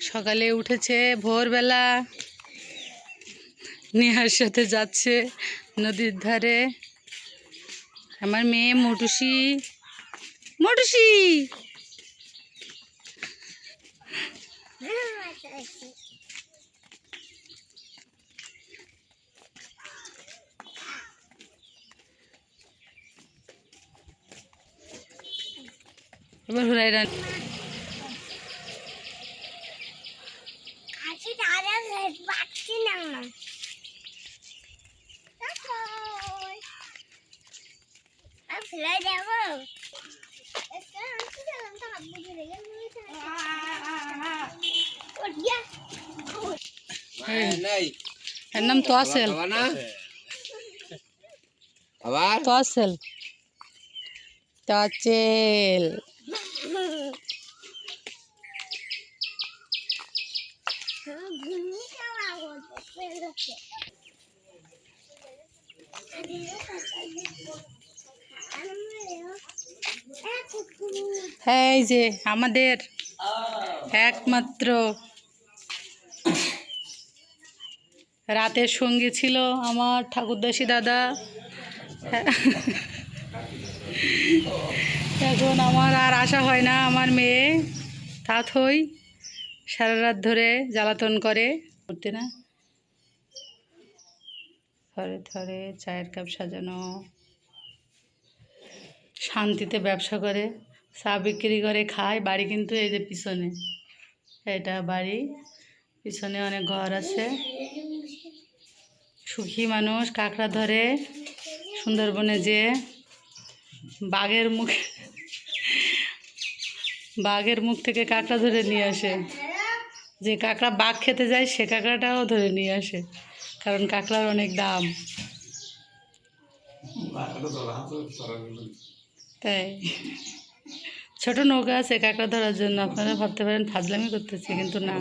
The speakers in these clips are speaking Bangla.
সকালে উঠেছে ভোরবেলা। নেহার সাথে যাচ্ছে নদীর ধারে। আমার মেয়ে মোটুসি। মোটুসি! এবার হুরাই রান এর নাম তোয়াসেল আবার তোয়াসেল তোয়াচেল এই যে আমাদের একমাত্র রাতের সঙ্গী ছিল আমার ঠাকুরদাসী দাদা। এখন আমার আর আশা হয় না, আমার মেয়ে তাথই সারা রাত ধরে জ্বালাতন করে। করতে না। থরে থরে চায়ের কাপ সাজানো, শান্তিতে ব্যবসা করে, চা বিক্রি করে, খায়, বাড়ি কিন্তু এই যে পিছনে। এটা বাড়ি, পিছনে অনেক ঘর আছে। সুখী মানুষ, কাঁকড়া ধরে, সুন্দরবনে যে বাঘের মুখ বাঘের মুখ থেকে কাঁকড়া ধরে নিয়ে আসে। যে কাঁকড়া বাঘ খেতে যায়, সে কাঁকড়াটাও ধরে নিয়ে আসে, কারণ কাঁকড়ার অনেক দাম। তাই। ছোট নৌকা আছে কাঁকড়া ধরার জন্য, আপনারা ভাবতে পারেন ফাজলামি করতেছে, কিন্তু না।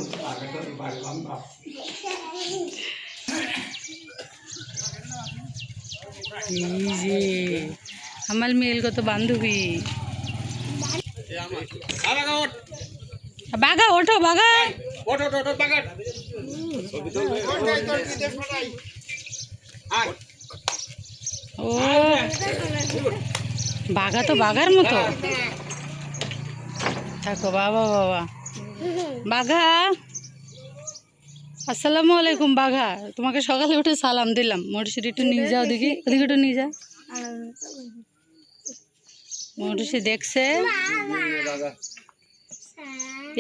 আমার মেলগত বান্ধবী বাঘা ওঠো বাঘা ও বাঘা তো বাঘার মতো থাকো বাবা বাবা বাঘা আসসালামু আলাইকুম বাঘা তোমাকে সকালে উঠে সালাম দিলাম মোটরসিটি একটু নিয়ে যাও দেখি ওদিকে একটু নিয়ে যা মোটরসি দেখছে।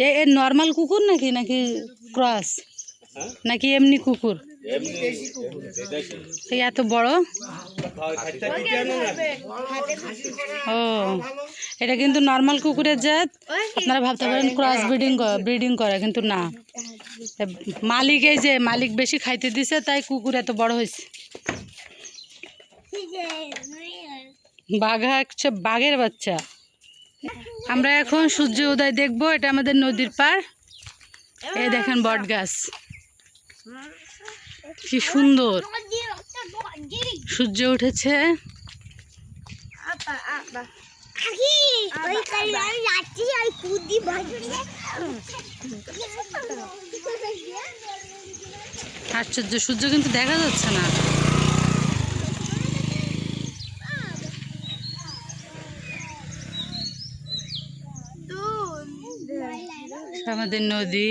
এ এ নর্মাল কুকুর নাকি? নাকি ক্রস নাকি এমনি কুকুর? এই এত বড়? ও এটা কিন্তু নর্মাল কুকুরের জাত। আপনারা ভাবতে পারেন ক্রস ব্রিডিং ব্রিডিং করে কিন্তু না। মালিক এই যে মালিক বেশি খাইতে দিছে তাই কুকুর এত বড় হয়েছে বাঘা হচ্ছে বাঘের বাচ্চা। আমরা এখন সূর্য উদয় দেখব, এটা আমাদের নদীর পার। এই দেখেন বট গাছ। কি সুন্দর। সূর্য উঠেছে। আশ্চর্য সূর্য কিন্তু দেখা যাচ্ছে না। আমাদের নদী।